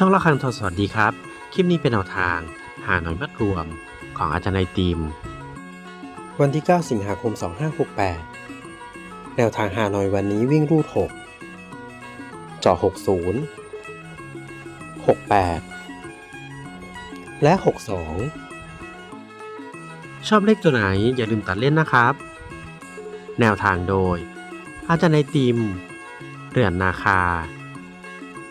ช่องละครังทอสวัสดีครับ คลิปนี้เป็นแนวทาง หาหน่อยมัดรวมของอาจารย์ไอติมวันที่ 9 สิงหาคม 2568 แนวทางหาหน่อยวันนี้วิ่งรูด 6จอ60 68 และ 62 ชอบเลขตัวไหนอย่าลืมตัดเล่นนะครับ แนวทางโดย อาจารย์ไอติมเรือนนาคา